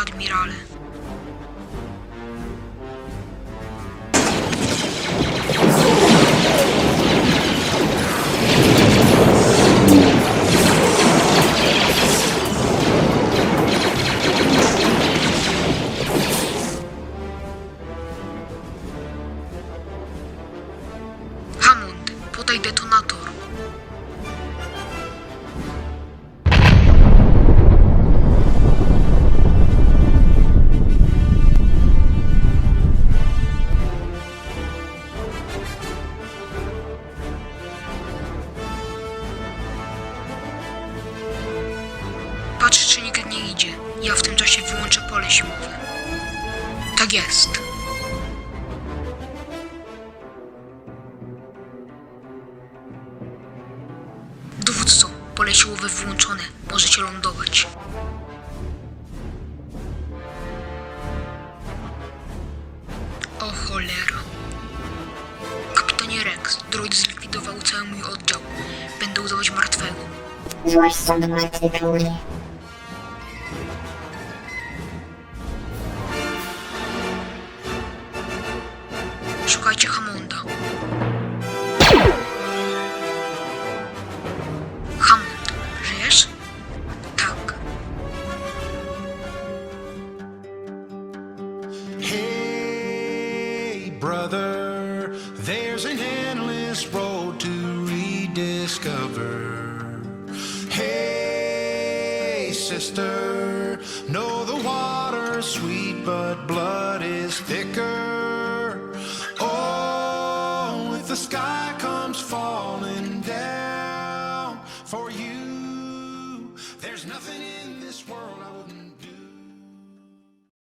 admirale. Hamund, podaj detonator. Patrz, czy nikt nie idzie. Ja w tym czasie wyłączę pole siłowe. Tak jest. Dowódco, pole siłowe wyłączone. Możecie lądować. O cholera. Kapitanie Rex, droid zlikwidował cały mój oddział. Będę udawać martwego. Złaź stąd martwy pełny. Szukajcie Hammonda. Hammond, żyjesz? Tak. Hey, brother, there's an endless road to rediscover. Hey, sister, know the water's sweet, but blood is thicker. comes falling down for you. There's nothing in this world I wouldn't.